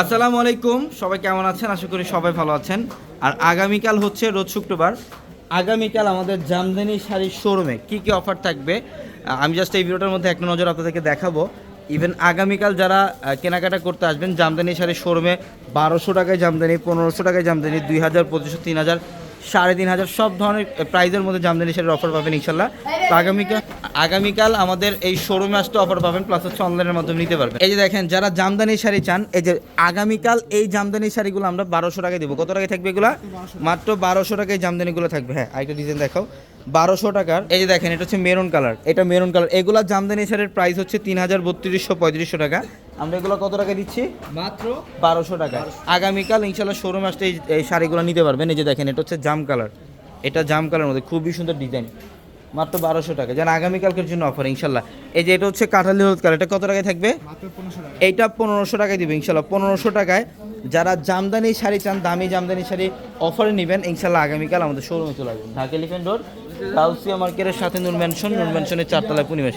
আসসালামু আলাইকুম, সবাই কেমন আছেন? আশা করি সবাই ভালো আছেন। আর আগামীকাল হচ্ছে রোজ শুক্রবার। আগামীকাল আমাদের জামদানি শাড়ির শোরুমে কি কি অফার থাকবে? আমি জাস্ট এই ভিডিওটার মধ্যে একটা নজর আপনাদেরকে দেখাবো। ইভেন আগামীকাল যারা কেনাকাটা করতে আসবেন, জামদানি শাড়ির শোরুমে বারোশো টাকায় জামদানি, পনেরোশো টাকায় জামদানি, দুই হাজার, পঁচিশশো, তিন হাজার সাড়ে তিন হাজার সব ধরনের প্রাইজের মধ্যে জামদানি শাড়ির অফার পাবেন ইনশাল্লাহ। তো আগামীকাল আগামীকাল আমাদের এই শোরুমে আসতে অফার পাবেন প্লাস হচ্ছে অনলাইনের মাধ্যমে নিতে পারবেন। এই যে দেখেন যারা জামদানি শাড়ি চান এই যে আগামীকাল এই জামদানি শাড়িগুলো আমরা বারোশো টাকায় দেবো। কত টাকায় থাকবে এগুলা? মাত্র বারোশো টাকায় জামদানিগুলো থাকবে। হ্যাঁ আরেকটা ডিজাইন দেখাও। বারোশো টাকার এই যে দেখেন এটা হচ্ছে মেরুন কালার এটা মেরুন কালার এগুলা জামদানি শাড়ির প্রাইস হচ্ছে তিন হাজার বত্রিশশো পঁয়ত্রিশশো টাকা। আমরা এগুলো কত টাকা দিচ্ছি? মাত্র বারোশো টাকা। আগামীকাল ইনশাল্লাহ শোরুম আসতে এই- শাড়িগুলো নিতে পারবেন। এই যে দেখেন এটা হচ্ছে জাম কালার এটা জাম কালার মধ্যে খুবই সুন্দর ডিজাইন মাত্র বারোশো টাকা। যেন আগামীকালকের জন্য অফার ইনশাল্লাহ এই যে এটা হচ্ছে কাঁঠালি হলুদ কালার এটা কত টাকায় থাকবে? এইটা পনেরোশো টাকায় দিবে ইনশাল্লাহ পনেরোশো টাকায় যারা জামদানি শাড়ি চান দামি জামদানি শাড়ি অফারে নেবেন ইনশাল্লাহ আগামীকাল আমাদের শোরুমে চলে আসবেন ঢাকা এলিফেন্ট রোড গাউসিয়া মার্কেটের সাথে নূর ম্যানশন নূর ম্যানশনের চারতলায় পূর্ণিমা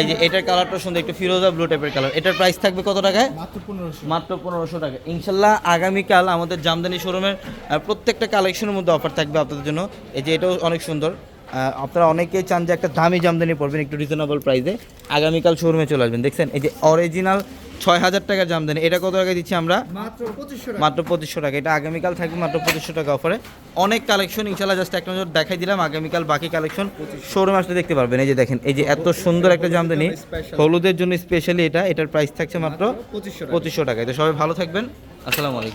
এই যে এটার কালারটা সুন্দর একটু ফিরোজা ব্লু টাইপের কালার এটার প্রাইস থাকবে কত টাকায়? মাত্র পনেরোশো। মাত্র পনেরোশো টাকা। ইনশাল্লাহ আগামীকাল আমাদের জামদানি শোরুমের প্রত্যেকটা কালেকশনের মধ্যে অফার থাকবে আপনাদের জন্য। এই যে এটাও অনেক সুন্দর। আপনারা অনেকেই চান যে একটা দামি জামদানি পড়বেন একটু রিজনেবল প্রাইসে আগামীকাল শোরুমে চলে আসবেন। দেখছেন এই যে অরিজিনাল ছয় হাজার টাকার জামদানি এটা কত টাকা দিচ্ছি আমরা? মাত্র পঁচিশশো টাকা। এটা আগামীকাল থাকবে মাত্র পঁচিশশো টাকা অফারে অনেক কালেকশন ইনশাল্লাহ জাস্ট এক নজর দেখাই দিলাম। আগামীকাল বাকি কালেকশন শোরুম আসলে দেখতে পারবেন। এই যে দেখেন এই যে এত সুন্দর একটা জামদানি হলুদের জন্য স্পেশালি এটা। এটার প্রাইস থাকছে মাত্র পঁচিশশো টাকা। তো সবাই ভালো থাকবেন। আসসালামু আলাইকুম।